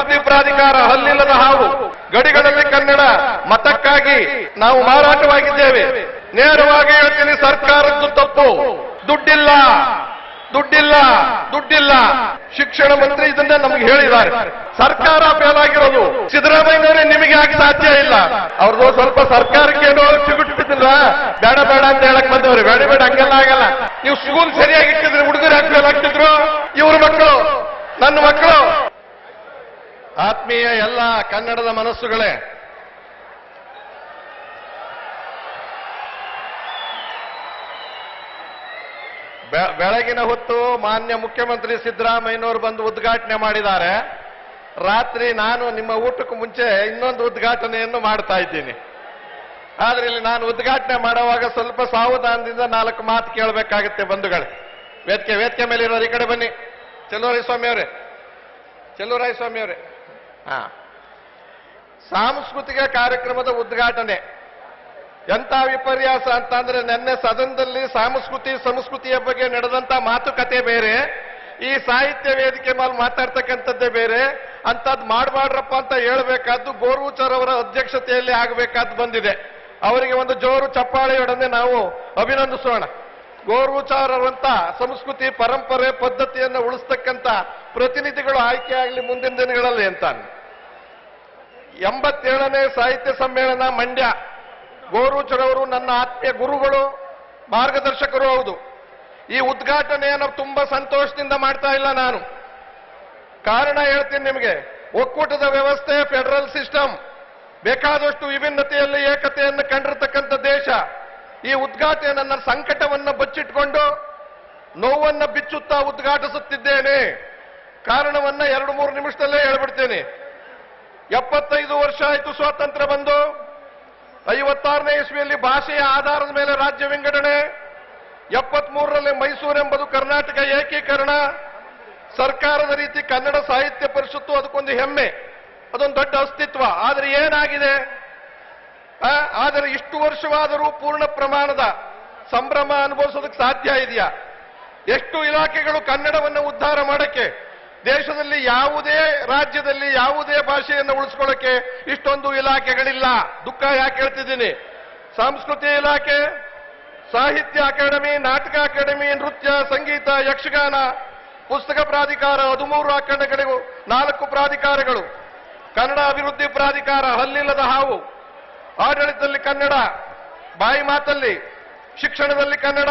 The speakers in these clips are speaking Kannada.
ಅಭಿವೃದ್ಧಿ ಪ್ರಾಧಿಕಾರ ಹಲ್ಲಿಲ್ಲದ ಹಾವು. ಗಡಿಗಳಲ್ಲಿ ಕನ್ನಡ. ಮತಕ್ಕಾಗಿ ನಾವು ಮಾರಾಟವಾಗಿದ್ದೇವೆ. ನೇರವಾಗಿ ಹೇಳ್ತೀನಿ, ಸರ್ಕಾರದ್ದು ತಪ್ಪು. ದುಡ್ಡಿಲ್ಲ. ದುಡ್ಡಿಲ್ಲ. ದುಡ್ಡಿಲ್ಲ. ಶಿಕ್ಷಣ ಮಂತ್ರಿ ಇದನ್ನ ನಮ್ಗೆ ಹೇಳಿದ್ದಾರೆ. ಸರ್ಕಾರ ಫೇಲ್ ಆಗಿರೋದು. ಸಿದ್ದರಾಮಯ್ಯನವರೇ ನಿಮಗೆ ಆಗಿ ಸಾಧ್ಯ ಇಲ್ಲ. ಅವ್ರದ್ದು ಸ್ವಲ್ಪ ಸರ್ಕಾರಕ್ಕೆ ಏನೋ ಬಿದ್ದಿಲ್ಲ ಬೇಡ ಬೇಡ ಅಂತ ಹೇಳಕ್ ಬಂದವ್ರೆ. ಬೇಡ ಬೇಡ, ಹಂಗೆಲ್ಲ ಆಗಲ್ಲ. ನೀವು ಸ್ಕೂಲ್ ಸರಿಯಾಗಿ ಇಟ್ಟಿದ್ರೆ ಹುಡುಗರು ಯಾಕೆ ಫೇಲ್ ಆಗ್ತಿದ್ರು ಇವ್ರ ಮಕ್ಕಳು, ನನ್ನ ಮಕ್ಕಳು. ಆತ್ಮೀಯ ಎಲ್ಲ ಕನ್ನಡದ ಮನಸ್ಸುಗಳೇ ಬೆಳಗಿನ ಹೊತ್ತು ಮಾನ್ಯ ಮುಖ್ಯಮಂತ್ರಿ ಸಿದ್ದರಾಮಯ್ಯನವರು ಬಂದು ಉದ್ಘಾಟನೆ ಮಾಡಿದ್ದಾರೆ. ರಾತ್ರಿ ನಾನು ನಿಮ್ಮ ಊಟಕ್ಕೂ ಮುಂಚೆ ಇನ್ನೊಂದು ಉದ್ಘಾಟನೆಯನ್ನು ಮಾಡ್ತಾ ಇದ್ದೀನಿ. ಆದ್ರೆ ಇಲ್ಲಿ ನಾನು ಉದ್ಘಾಟನೆ ಮಾಡುವಾಗ ಸ್ವಲ್ಪ ಸಾವಧಾನದಿಂದ ನಾಲ್ಕು ಮಾತು ಕೇಳಬೇಕಾಗುತ್ತೆ ಬಂಧುಗಳೇ. ವೇದಿಕೆ ವೇದಿಕೆ ಮೇಲೆ ಇರೋರು ಈ ಕಡೆ ಬನ್ನಿ. ಚೆಲ್ಲೂರಾಯ ಸ್ವಾಮಿ ಅವರೇ ಚೆಲ್ಲೂರಾಯ ಸ್ವಾಮಿ ಅವರೇ ಸಾಂಸ್ಕೃತಿಕ ಕಾರ್ಯಕ್ರಮದ ಉದ್ಘಾಟನೆ. ಎಂತ ವಿಪರ್ಯಾಸ ಅಂತ ಅಂದ್ರೆ ನಿನ್ನೆ ಸದನದಲ್ಲಿ ಸಾಂಸ್ಕೃತಿ, ಸಂಸ್ಕೃತಿಯ ಬಗ್ಗೆ ನಡೆದಂತ ಮಾತುಕತೆ ಬೇರೆ. ಈ ಸಾಹಿತ್ಯ ವೇದಿಕೆ ಮೇಲೆ ಮಾತಾಡ್ತಕ್ಕಂಥದ್ದೇ ಬೇರೆ. ಅಂತದ್ ಮಾಡ್ಬಾಡ್ರಪ್ಪ ಅಂತ ಹೇಳ್ಬೇಕಾದ್ದು ಗೋರ್ವುಚರ್ ಅವರ ಅಧ್ಯಕ್ಷತೆಯಲ್ಲಿ ಆಗಬೇಕಾದ್ದು ಬಂದಿದೆ. ಅವರಿಗೆ ಒಂದು ಜೋರು ಚಪ್ಪಾಳೆಯೊಡನೆ ನಾವು ಅಭಿನಂದಿಸೋಣ. ಗೋರ್ವುಚಾರ್ ಅವರಂತ ಸಂಸ್ಕೃತಿ ಪರಂಪರೆ ಪದ್ಧತಿಯನ್ನು ಉಳಿಸ್ತಕ್ಕಂಥ ಪ್ರತಿನಿಧಿಗಳು ಆಯ್ಕೆ ಆಗಲಿ ಮುಂದಿನ ದಿನಗಳಲ್ಲಿ ಅಂತಾನೆ. ಎಂಬತ್ತೇಳನೇ ಸಾಹಿತ್ಯ ಸಮ್ಮೇಳನ ಮಂಡ್ಯ. ಗೋರುಚರವರು ನನ್ನ ಆತ್ಮೀಯ ಗುರುಗಳು, ಮಾರ್ಗದರ್ಶಕರು ಹೌದು. ಈ ಉದ್ಘಾಟನೆಯನ್ನು ತುಂಬಾ ಸಂತೋಷದಿಂದ ಮಾಡ್ತಾ ಇಲ್ಲ ನಾನು. ಕಾರಣ ಹೇಳ್ತೀನಿ ನಿಮಗೆ, ಒಕ್ಕೂಟದ ವ್ಯವಸ್ಥೆ, ಫೆಡರಲ್ ಸಿಸ್ಟಮ್, ಬೇಕಾದಷ್ಟು ವಿಭಿನ್ನತೆಯಲ್ಲಿ ಏಕತೆಯನ್ನು ಕಂಡಿರ್ತಕ್ಕಂಥ ದೇಶ. ಈ ಉದ್ಘಾಟನೆ ನನ್ನ ಸಂಕಟವನ್ನು ಬಚ್ಚಿಟ್ಕೊಂಡು ನೋವನ್ನು ಬಿಚ್ಚುತ್ತಾ ಉದ್ಘಾಟಿಸುತ್ತಿದ್ದೇನೆ. ಕಾರಣವನ್ನ ಎರಡು ಮೂರು ನಿಮಿಷದಲ್ಲೇ ಹೇಳ್ಬಿಡ್ತೇನೆ. ಎಪ್ಪತ್ತೈದು ವರ್ಷ ಆಯಿತು ಸ್ವಾತಂತ್ರ್ಯ ಬಂದು. ಐವತ್ತಾರನೇ ಇಸ್ವಿಯಲ್ಲಿ ಭಾಷೆಯ ಆಧಾರದ ಮೇಲೆ ರಾಜ್ಯ ವಿಂಗಡಣೆ. ಎಪ್ಪತ್ಮೂರರಲ್ಲಿ ಮೈಸೂರು ಎಂಬುದು ಕರ್ನಾಟಕ ಏಕೀಕರಣ. ಸರ್ಕಾರದ ರೀತಿ ಕನ್ನಡ ಸಾಹಿತ್ಯ ಪರಿಷತ್ತು ಅದಕ್ಕೊಂದು ಹೆಮ್ಮೆ. ಅದೊಂದು ದೊಡ್ಡ ಅಸ್ತಿತ್ವ. ಆದರೆ ಏನಾಗಿದೆ? ಆದರೆ ಇಷ್ಟು ವರ್ಷವಾದರೂ ಪೂರ್ಣ ಪ್ರಮಾಣದ ಸಂಭ್ರಮ ಅನುಭವಿಸೋದಕ್ಕೆ ಸಾಧ್ಯ ಇದೆಯಾ? ಎಷ್ಟು ಇಲಾಖೆಗಳು ಕನ್ನಡವನ್ನು ಉದ್ಧಾರ ಮಾಡಕ್ಕೆ ದೇಶದಲ್ಲಿ ಯಾವುದೇ ರಾಜ್ಯದಲ್ಲಿ ಯಾವುದೇ ಭಾಷೆಯನ್ನು ಉಳಿಸ್ಕೊಳ್ಳಕ್ಕೆ ಇಷ್ಟೊಂದು ಇಲಾಖೆಗಳಿಲ್ಲ. ದುಃಖ ಯಾಕೆ ಹೇಳ್ತಿದ್ದೀನಿ? ಸಂಸ್ಕೃತಿ ಇಲಾಖೆ, ಸಾಹಿತ್ಯ ಅಕಾಡೆಮಿ, ನಾಟಕ ಅಕಾಡೆಮಿ, ನೃತ್ಯ, ಸಂಗೀತ, ಯಕ್ಷಗಾನ, ಪುಸ್ತಕ ಪ್ರಾಧಿಕಾರ, ಹದಿಮೂರು ಅಖಂಡಗಳಿಗೂ ನಾಲ್ಕು ಪ್ರಾಧಿಕಾರಗಳು. ಕನ್ನಡ ಅಭಿವೃದ್ಧಿ ಪ್ರಾಧಿಕಾರ, ಹಲ್ಲಿಲ್ಲದ ಹಾವು. ಆಡಳಿತದಲ್ಲಿ ಕನ್ನಡ, ಬಾಯಿ ಮಾತಲ್ಲಿ ಶಿಕ್ಷಣದಲ್ಲಿ ಕನ್ನಡ,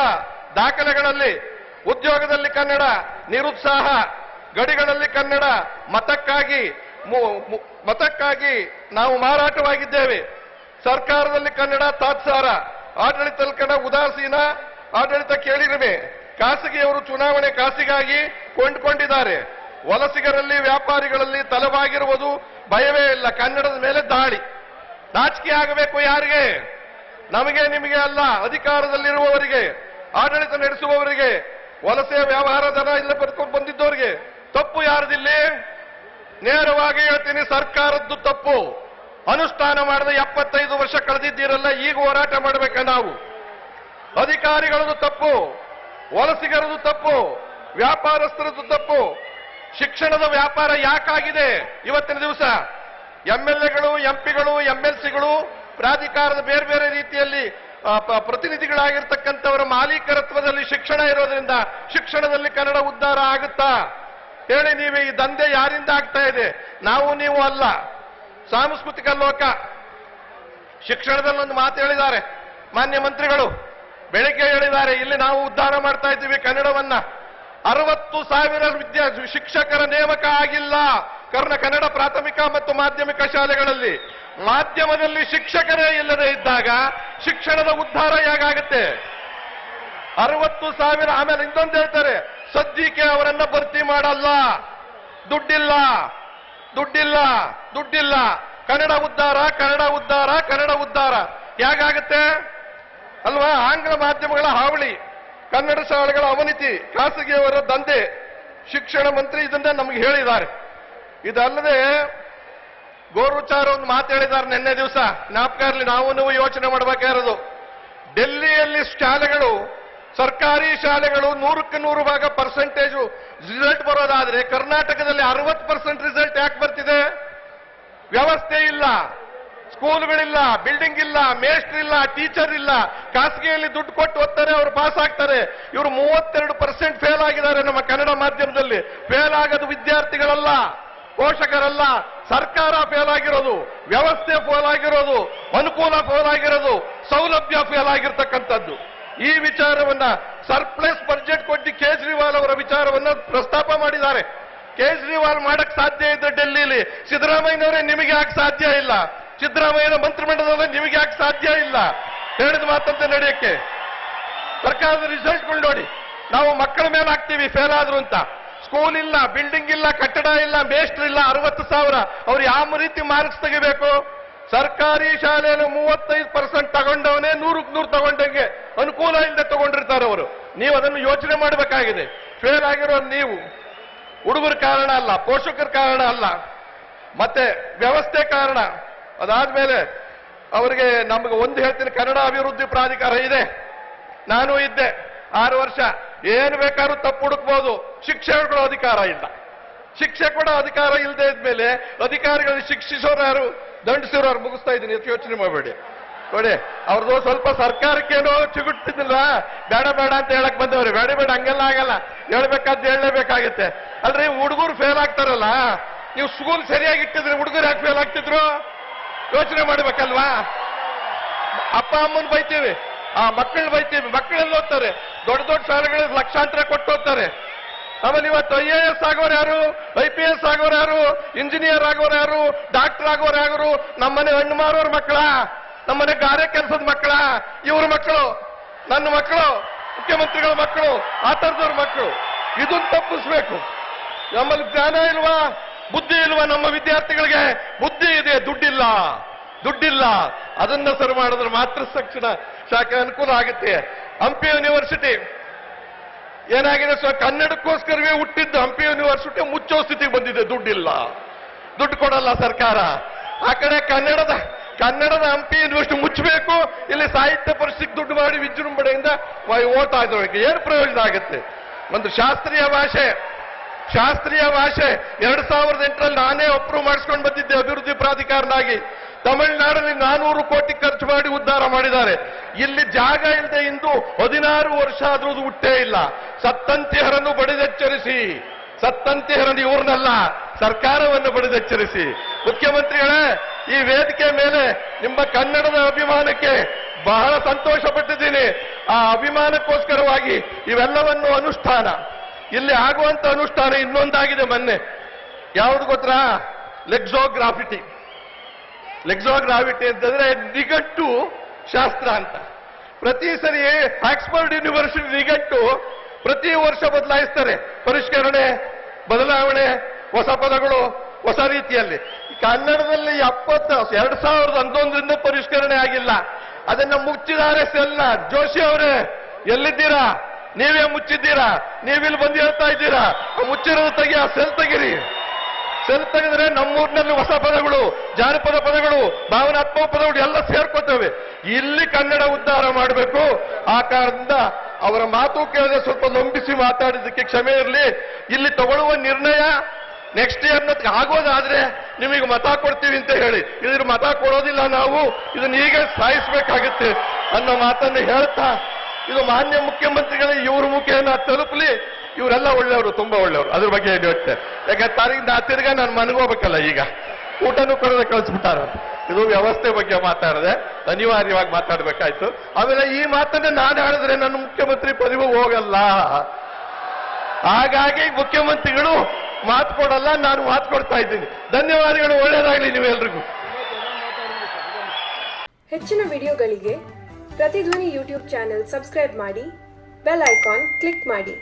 ದಾಖಲೆಗಳಲ್ಲಿ ಉದ್ಯೋಗದಲ್ಲಿ ಕನ್ನಡ, ನಿರುತ್ಸಾಹ. ಗಡಿಗಳಲ್ಲಿ ಕನ್ನಡ, ಮತಕ್ಕಾಗಿ ಮತಕ್ಕಾಗಿ ನಾವು ಮಾರಾಟವಾಗಿದ್ದೇವೆ. ಸರ್ಕಾರದಲ್ಲಿ ಕನ್ನಡ ತಾತ್ಸಾರ, ಆಡಳಿತದಲ್ಲಿ ಕನ್ನಡ ಉದಾಸೀನ, ಆಡಳಿತ ಕೇಳಿರುವೆ. ಖಾಸಗಿಯವರು ಚುನಾವಣೆ ಕಾಸಿಗಾಗಿ ಕೊಂಡುಕೊಂಡಿದ್ದಾರೆ. ವಲಸಿಗರಲ್ಲಿ, ವ್ಯಾಪಾರಿಗಳಲ್ಲಿ ತಲವಾಗಿರುವುದು ಭಯವೇ ಇಲ್ಲ, ಕನ್ನಡದ ಮೇಲೆ ದಾಳಿ. ನಾಚಿಕೆ ಆಗಬೇಕು ಯಾರಿಗೆ? ನಮಗೆ ನಿಮಗೆ ಅಲ್ಲ, ಅಧಿಕಾರದಲ್ಲಿರುವವರಿಗೆ, ಆಡಳಿತ ನಡೆಸುವವರಿಗೆ ವಲಸೆ ವ್ಯವಹಾರ ದರ ಇಲ್ಲ ಬರ್ಕೊಂಡು ಬಂದಿದ್ದವರಿಗೆ. ತಪ್ಪು ಯಾರದಿಲ್ಲಿ? ನೇರವಾಗಿ ಹೇಳ್ತೀನಿ, ಸರ್ಕಾರದ್ದು ತಪ್ಪು. ಅನುಷ್ಠಾನ ಮಾಡಿದ ಎಪ್ಪತ್ತೈದು ವರ್ಷ ಕಳೆದಿದ್ದೀರಲ್ಲ, ಈಗ ಹೋರಾಟ ಮಾಡಬೇಕ ನಾವು. ಅಧಿಕಾರಿಗಳದ್ದು ತಪ್ಪು ವಲಸಿಗರದು ತಪ್ಪು, ವ್ಯಾಪಾರಸ್ಥರದ್ದು ತಪ್ಪು. ಶಿಕ್ಷಣದ ವ್ಯಾಪಾರ ಯಾಕಾಗಿದೆ ಇವತ್ತಿನ ದಿವಸ? ಎಂಎಲ್ಎಗಳು, ಎಂಪಿಗಳು, ಎಂಎಲ್ಸಿಗಳು ಪ್ರಾಧಿಕಾರದ ಬೇರೆ ಬೇರೆ ರೀತಿಯಲ್ಲಿ ಪ್ರತಿನಿಧಿಗಳಾಗಿರ್ತಕ್ಕಂಥವರ ಮಾಲೀಕರತ್ವದಲ್ಲಿ ಶಿಕ್ಷಣ ಇರೋದ್ರಿಂದ ಶಿಕ್ಷಣದಲ್ಲಿ ಕನ್ನಡ ಉದ್ಧಾರ ಆಗುತ್ತಾ? ಹೇಳಿ ನೀವು ಈ ದಂಧೆ ಯಾರಿಂದ ಆಗ್ತಾ ಇದೆ? ನಾವು ನೀವು ಅಲ್ಲ. ಸಾಂಸ್ಕೃತಿಕ ಲೋಕ. ಶಿಕ್ಷಣದಲ್ಲಿ ಒಂದು ಮಾತು ಹೇಳಿದ್ದಾರೆ. ಮಾನ್ಯ ಮಂತ್ರಿಗಳು, ಬೆಳಿಗ್ಗೆ ಹೇಳಿದ್ದಾರೆ, ಇಲ್ಲಿ ನಾವು ಉದ್ಧಾರ ಮಾಡ್ತಾ ಇದ್ದೀವಿ ಕನ್ನಡವನ್ನ. ಅರವತ್ತು ಸಾವಿರ ವಿದ್ಯಾ ಶಿಕ್ಷಕರ ನೇಮಕ ಆಗಿಲ್ಲ. ಕರ್ನ ಕನ್ನಡ ಪ್ರಾಥಮಿಕ ಮತ್ತು ಮಾಧ್ಯಮಿಕ ಶಾಲೆಗಳಲ್ಲಿ. ಮಾಧ್ಯಮದಲ್ಲಿ ಶಿಕ್ಷಕರೇ ಇಲ್ಲದೆ ಇದ್ದಾಗ ಶಿಕ್ಷಣದ ಉದ್ಧಾರ ಹೇಗಾಗುತ್ತೆ? ಅರವತ್ತು ಸಾವಿರ, ಆಮೇಲೆ ಇನ್ನೊಂದು ಹೇಳ್ತಾರೆ ಸದ್ಯಕ್ಕೆ ಅವರನ್ನ ಭರ್ತಿ ಮಾಡಲ್ಲ. ದುಡ್ಡಿಲ್ಲ. ದುಡ್ಡಿಲ್ಲ. ದುಡ್ಡಿಲ್ಲ. ಕನ್ನಡ ಉದ್ಧಾರ ಕನ್ನಡ ಉದ್ಧಾರ ಕನ್ನಡ ಉದ್ಧಾರ ಹೇಗಾಗುತ್ತೆ ಅಲ್ವಾ? ಆಂಗ್ಲ ಮಾಧ್ಯಮಗಳ ಹಾವಳಿ, ಕನ್ನಡ ಶಾಲೆಗಳ ಅವನತಿ, ಖಾಸಗಿಯವರ ದಂಧೆ. ಶಿಕ್ಷಣ ಮಂತ್ರಿ ಇದನ್ನ ನಮ್ಗೆ ಹೇಳಿದ್ದಾರೆ. ಇದಲ್ಲದೆ ಗೋರುಚಾರ ಒಂದು ಮಾತು ಹೇಳಿದ್ದಾರೆ ನಿನ್ನೆ ದಿವಸ. ಜ್ಞಾಪಕ ಇರಲಿ, ನಾವು ನೀವು ಯೋಚನೆ ಮಾಡಬೇಕಾಗಿರೋದು ಡೆಲ್ಲಿಯಲ್ಲಿ ಶಾಲೆಗಳು ಸರ್ಕಾರಿ ಶಾಲೆಗಳು ನೂರಕ್ಕೆ ನೂರು ಭಾಗ ಪರ್ಸೆಂಟೇಜು ರಿಸಲ್ಟ್ ಬರೋದಾದ್ರೆ ಕರ್ನಾಟಕದಲ್ಲಿ ಅರವತ್ತು ಪರ್ಸೆಂಟ್ ರಿಸಲ್ಟ್ ಯಾಕೆ ಬರ್ತಿದೆ? ವ್ಯವಸ್ಥೆ ಇಲ್ಲ ಸ್ಕೂಲ್ಗಳಿಲ್ಲ ಬಿಲ್ಡಿಂಗ್ ಇಲ್ಲ ಮೇಸ್ಟ್ರ್ ಇಲ್ಲ ಟೀಚರ್ ಇಲ್ಲ. ಖಾಸಗಿಯಲ್ಲಿ ದುಡ್ಡು ಕೊಟ್ಟು ಓದ್ತಾರೆ, ಅವರು ಪಾಸ್ ಆಗ್ತಾರೆ. ಇವರು ಮೂವತ್ತೆರಡು ಪರ್ಸೆಂಟ್ ಫೇಲ್ ಆಗಿದ್ದಾರೆ ನಮ್ಮ ಕನ್ನಡ ಮಾಧ್ಯಮದಲ್ಲಿ. ಫೇಲ್ ಆಗದು ವಿದ್ಯಾರ್ಥಿಗಳಲ್ಲ, ಪೋಷಕರಲ್ಲ. ಸರ್ಕಾರ ಫೇಲ್ ಆಗಿರೋದು, ವ್ಯವಸ್ಥೆ ಫೇಲ್ ಆಗಿರೋದು, ಅನುಕೂಲ ಫೇಲ್ ಆಗಿರೋದು, ಸೌಲಭ್ಯ ಫೇಲ್ ಆಗಿರ್ತಕ್ಕಂಥದ್ದು. ಈ ವಿಚಾರವನ್ನ ಸರ್ಪ್ಲಸ್ ಬಜೆಟ್ ಕೊಟ್ಟು ಕೇಜ್ರಿವಾಲ್ ಅವರ ವಿಚಾರವನ್ನ ಪ್ರಸ್ತಾಪ ಮಾಡಿದ್ದಾರೆ. ಕೇಜ್ರಿವಾಲ್ ಮಾಡಕ್ ಸಾಧ್ಯ ಇದ್ದ ಡೆಲ್ಲಿಲಿ. ಸಿದ್ದರಾಮಯ್ಯನವರೇ ನಿಮಗೆ ಯಾಕೆ ಸಾಧ್ಯ ಇಲ್ಲ? ಸಿದ್ದರಾಮಯ್ಯನ ಮಂತ್ರಿಮಂಡಲದಲ್ಲಿ ನಿಮಗೆ ಯಾಕೆ ಸಾಧ್ಯ ಇಲ್ಲ? ಹೇಳಿದ ಮಾತಂತೆ ನಡೆಯಕ್ಕೆ. ಸರ್ಕಾರದ ರಿಸಲ್ಟ್ಗಳು ನೋಡಿ. ನಾವು ಮಕ್ಕಳ ಮೇಲೆ ಹಾಕ್ತೀವಿ ಫೇಲ್ ಆದ್ರು ಅಂತ. ಸ್ಕೂಲ್ ಇಲ್ಲ ಬಿಲ್ಡಿಂಗ್ ಇಲ್ಲ, ಕಟ್ಟಡ ಇಲ್ಲ ಮೇಸ್ಟ್ರ್ ಇಲ್ಲ, ಅರವತ್ತು ಸಾವಿರ. ಅವ್ರು ಯಾವ ರೀತಿ ಮಾರ್ಕ್ಸ್ ತೆಗಿಬೇಕು? ಸರ್ಕಾರಿ ಶಾಲೆಯಲ್ಲಿ ಮೂವತ್ತೈದು ಪರ್ಸೆಂಟ್ ತಗೊಂಡವನೇ ನೂರಕ್ಕೆ ನೂರು ತಗೊಂಡಂಗೆ ಅನುಕೂಲ ಇಲ್ಲದೆ ತಗೊಂಡಿರ್ತಾರೆ ಅವರು. ನೀವು ಅದನ್ನು ಯೋಚನೆ ಮಾಡಬೇಕಾಗಿದೆ. ಫೇಲ್ ಆಗಿರೋ ನೀವು, ಹುಡುಗರ ಕಾರಣ ಅಲ್ಲ, ಪೋಷಕರ ಕಾರಣ ಅಲ್ಲ, ಮತ್ತೆ ವ್ಯವಸ್ಥೆ ಕಾರಣ. ಅದಾದ್ಮೇಲೆ ಅವರಿಗೆ ನಮಗೆ ಒಂದು ಹೇಳ್ತೀನಿ, ಕನ್ನಡ ಅಭಿವೃದ್ಧಿ ಪ್ರಾಧಿಕಾರ ಇದೆ. ನಾನು ಇದ್ದೆ ಆರು ವರ್ಷ. ಏನು ಬೇಕಾದ್ರೂ ತಪ್ಪು ಹುಡುಕ್ಬೋದು. ಶಿಕ್ಷೆ ಕೊಡೋ ಅಧಿಕಾರ ಇಲ್ಲ. ಶಿಕ್ಷೆ ಕೂಡ ಅಧಿಕಾರ ಇಲ್ಲದೆ ಇದ್ಮೇಲೆ ಅಧಿಕಾರಿಗಳನ್ನ ಶಿಕ್ಷಿಸೋರು ಯಾರು? ದಂಡಿಸಿರೋ ಯಾರು? ಮುಗಿಸ್ತಾ ಇದ್ದೀನಿ ಯೋಚನೆ ಮಾಡಬೇಡಿ. ನೋಡಿ, ಅವ್ರದ್ದು ಸ್ವಲ್ಪ ಸರ್ಕಾರಕ್ಕೇನೋ ಚಿಗುಟ್ತಿದ್ದಿಲ್ಲ ಬೇಡ ಬೇಡ ಅಂತ ಹೇಳಕ್ ಬಂದವ್ರಿ. ಬೇಡ ಬೇಡ, ಹಂಗೆಲ್ಲ ಆಗಲ್ಲ. ಹೇಳ್ಬೇಕಾದ್ ಹೇಳಲೇಬೇಕಾಗತ್ತೆ. ಅಲ್ರಿ, ಹುಡುಗರು ಫೇಲ್ ಆಗ್ತಾರಲ್ಲ, ನೀವು ಸ್ಕೂಲ್ ಸರಿಯಾಗಿ ಇಟ್ಟಿದ್ರೆ ಹುಡುಗರು ಯಾಕೆ ಫೇಲ್ ಆಗ್ತಿದ್ರು? ಯೋಚನೆ ಮಾಡ್ಬೇಕಲ್ವಾ? ಅಪ್ಪ, ಅಮ್ಮನ ಬೈತೀವಿ. ಆ ಮಕ್ಕಳು ಬೈತೀವಿ. ಮಕ್ಕಳೆಲ್ಲ ಓದ್ತಾರೆ ದೊಡ್ಡ ದೊಡ್ಡ ಶಾಲೆಗಳಿಗೆ ಲಕ್ಷಾಂತರ ಕೊಟ್ಟು ಓದ್ತಾರೆ ಆಮೇಲೆ ಇವತ್ತು ಐ ಎ ಎಸ್ ಆಗೋರು ಯಾರು? ಐ ಪಿ ಎಸ್ ಆಗೋರು ಯಾರು? ಇಂಜಿನಿಯರ್ ಆಗೋರು ಯಾರು? ಡಾಕ್ಟರ್ ಆಗೋರು ಯಾರು? ನಮ್ಮನೆ ಹಣ್ಣು ಮಾರೋರ್ ಮಕ್ಕಳ? ನಮ್ಮನೆ ಗಾರೆ ಕೆಲಸದ ಮಕ್ಕಳ? ಇವ್ರ ಮಕ್ಕಳು, ನನ್ನ ಮಕ್ಕಳು, ಮುಖ್ಯಮಂತ್ರಿಗಳ ಮಕ್ಕಳು, ಆ ಥರದವ್ರ ಮಕ್ಕಳು. ಇದನ್ನು ತಪ್ಪಿಸ್ಬೇಕು. ನಮ್ಮಲ್ಲಿ ಜ್ಞಾನ ಇಲ್ವಾ? ಬುದ್ಧಿ ಇಲ್ವಾ ನಮ್ಮ ವಿದ್ಯಾರ್ಥಿಗಳಿಗೆ? ಬುದ್ಧಿ ಇದೆ, ದುಡ್ಡಿಲ್ಲ. ದುಡ್ಡಿಲ್ಲ. ಅದನ್ನ ಸರಿ ಮಾಡಿದ್ರೆ ಮಾತ್ರ ಸಕ್ಷಣ. ಶಾಖೆ ಅನುಕೂಲ ಆಗುತ್ತೆ. ಹಂಪಿ ಯೂನಿವರ್ಸಿಟಿ. ಏನಾಗಿದೆ ಸೊ ಕನ್ನಡಕ್ಕೋಸ್ಕರವೇ ಹುಟ್ಟಿದ್ದು ಹಂಪಿ ಯೂನಿವರ್ಸಿಟಿ ಮುಚ್ಚೋ ಸ್ಥಿತಿಗೆ ಬಂದಿದೆ. ದುಡ್ಡಿಲ್ಲ. ದುಡ್ಡು ಕೊಡಲ್ಲ ಸರ್ಕಾರ. ಆ ಕಡೆ ಕನ್ನಡದ ಕನ್ನಡದ ಹಂಪಿ ಯೂನಿವರ್ಸಿಟಿ ಮುಚ್ಚಬೇಕು. ಇಲ್ಲಿ ಸಾಹಿತ್ಯ ಪರಿಷತ್ ದುಡ್ಡು ಮಾಡಿ ವಿಜೃಂಭಣೆಯಿಂದ ಓದ್ತಾ ಇದ್ದವರಿಗೆ ಏನು ಪ್ರಯೋಜನ ಆಗುತ್ತೆ? ಒಂದು ಶಾಸ್ತ್ರೀಯ ಭಾಷೆ. ಶಾಸ್ತ್ರೀಯ ಭಾಷೆ. ಎರಡ್ ಸಾವಿರದ ಎಂಟರಲ್ಲಿ ನಾನೇ ಅಪ್ರೂವ್ ಮಾಡಿಸ್ಕೊಂಡು ಬಂದಿದ್ದೆ ಅಭಿವೃದ್ಧಿ ಪ್ರಾಧಿಕಾರನಾಗಿ. ತಮಿಳುನಾಡಲ್ಲಿ ನಾನೂರು ಕೋಟಿ ಖರ್ಚು ಮಾಡಿ ಉದ್ಧಾರ ಮಾಡಿದ್ದಾರೆ. ಇಲ್ಲಿ ಜಾಗ ಇಲ್ಲದೆ ಇಂದು ಹದಿನಾರು ವರ್ಷ ಆದ್ರೂ ಹುಟ್ಟೇ ಇಲ್ಲ. ಸತ್ತಂತಿಹರನ್ನು ಬಡಿದೆಚ್ಚರಿಸಿ. ಸತ್ತಂತಿಹರನ್ನು ಇವ್ರನ್ನಲ್ಲ ಸರ್ಕಾರವನ್ನು ಬಡಿದೆಚ್ಚರಿಸಿ. ಮುಖ್ಯಮಂತ್ರಿಗಳೇ, ಈ ವೇದಿಕೆ ಮೇಲೆ ನಿಮ್ಮ ಕನ್ನಡದ ಅಭಿಮಾನಕ್ಕೆ ಬಹಳ ಸಂತೋಷ ಪಟ್ಟಿದ್ದೀನಿ ಆ ಅಭಿಮಾನಕ್ಕೋಸ್ಕರವಾಗಿ ಇವೆಲ್ಲವನ್ನು ಅನುಷ್ಠಾನ. ಇಲ್ಲಿ ಆಗುವಂತ ಅನುಷ್ಠಾನ ಇನ್ನೊಂದಾಗಿದೆ ಮೊನ್ನೆ. ಯಾವುದು ಗೊತ್ತಾ? ಲೆಕ್ಸೋಗ್ರಾಫಿಟಿ ಲೆಕ್ಸೋಗ್ರಾವಿಟಿ ಅಂತಂದ್ರೆ ನಿಗಟ್ಟು ಶಾಸ್ತ್ರ ಅಂತ. ಪ್ರತಿ ಸರಿ ಆಕ್ಸ್ಫರ್ಡ್ ಯೂನಿವರ್ಸಿಟಿ ನಿಗಟ್ಟು ಪ್ರತಿ ವರ್ಷ ಬದಲಾಯಿಸ್ತಾರೆ. ಪರಿಷ್ಕರಣೆ, ಬದಲಾವಣೆ, ಹೊಸ ಪದಗಳು, ಹೊಸ ರೀತಿಯಲ್ಲಿ. ಕನ್ನಡದಲ್ಲಿ ಎಪ್ಪತ್ತ, ಎರಡ್ ಸಾವಿರದ ಹನ್ನೊಂದರಿಂದ ಪರಿಷ್ಕರಣೆ ಆಗಿಲ್ಲ. ಅದನ್ನ ಮುಚ್ಚಿದ್ದಾರೆ ಸೆಲ್ನ ಜೋಶಿ ಅವರೇ, ಎಲ್ಲಿದ್ದೀರಾ? ನೀವೇ ಮುಚ್ಚಿದ್ದೀರಾ? ನೀವಿಲ್ಲಿ ಬಂದು ಹೇಳ್ತಾ ಇದ್ದೀರಾ? ಮುಚ್ಚಿರೋದು ತೆಗಿ, ಆ ಸೆಲ್ ತೆಗಿರಿ. ಸೆಲ್ ತೆಗೆದ್ರೆ ನಮ್ಮೂರಿನಲ್ಲಿ ಹೊಸ ಪದಗಳು, ಜಾನಪದ ಪದಗಳು, ಭಾವನಾತ್ಮಕ ಪದಗಳು ಎಲ್ಲ ಸೇರ್ಕೊತೇವೆ. ಇಲ್ಲಿ ಕನ್ನಡ ಉದ್ಧಾರ ಮಾಡಬೇಕು. ಆ ಕಾರಣದಿಂದ ಅವರ ಮಾತು ಕೇಳಿದ್ರೆ ಸ್ವಲ್ಪ ಲಂಬಿಸಿ ಮಾತಾಡಿದ್ದಕ್ಕೆ ಕ್ಷಮೆ ಇರಲಿ. ಇಲ್ಲಿ ತಗೊಳ್ಳುವ ನಿರ್ಣಯ ನೆಕ್ಸ್ಟ್ ಇಯರ್ ಆಗೋದಾದ್ರೆ ನಿಮಗೆ ಮತ ಕೊಡ್ತೀವಿ ಅಂತ ಹೇಳಿ. ಇದ್ರ ಮತ ಕೊಡೋದಿಲ್ಲ ನಾವು, ಇದನ್ನ ಈಗ ಸಾಯಿಸಬೇಕಾಗುತ್ತೆ ಅನ್ನೋ ಮಾತನ್ನು ಹೇಳ್ತಾ, ಇದು ಮಾನ್ಯ ಮುಖ್ಯಮಂತ್ರಿಗಳ ಇವರ ಮುಖೇನ ತಲುಪಲಿ. ಇವರೆಲ್ಲ ಒಳ್ಳೆಯವರು, ತುಂಬಾ ಒಳ್ಳೆಯವರು. ಅದ್ರ ಬಗ್ಗೆ ಹೇಳ್ತಾರೆ ಯೋಚನೆ ಯಾಕಂದ್ರೆ ತಿರ್ಗಾ ನಾನು ಮನಗೋಗ್ಬೇಕಲ್ಲ ಈಗ. ಊಟನೂ ಕೊಡದೆ ಕಳಿಸ್ಬಿಟ್ಟಾರ ಇದು ವ್ಯವಸ್ಥೆ ಬಗ್ಗೆ ಮಾತಾಡಿದೆ, ಅನಿವಾರ್ಯವಾಗಿ ಮಾತಾಡ್ಬೇಕಾಯ್ತು. ಆಮೇಲೆ ಈ ಮಾತನ್ನ ನಾನು ಹೇಳಿದ್ರೆ ನನ್ನ ಮುಖ್ಯಮಂತ್ರಿ ಪದವಿ ಹೋಗಲ್ಲ. ಹಾಗಾಗಿ ಮುಖ್ಯಮಂತ್ರಿಗಳು ಮಾತು ಕೊಡಲ್ಲ, ನಾನು ಮಾತು ಕೊಡ್ತಾ ಇದ್ದೀನಿ. ಧನ್ಯವಾದಗಳು ಒಳ್ಳೇದಾಗಲಿ ನೀವೆಲ್ರಿಗೂ. ಹೆಚ್ಚಿನ ವಿಡಿಯೋಗಳಿಗೆ ಪ್ರತಿಧ್ವನಿ ಯೂಟ್ಯೂಬ್ ಚಾನೆಲ್ ಸಬ್ಸ್ಕ್ರೈಬ್ ಮಾಡಿ, ಬೆಲ್ ಐಕಾನ್ ಕ್ಲಿಕ್ ಮಾಡಿ.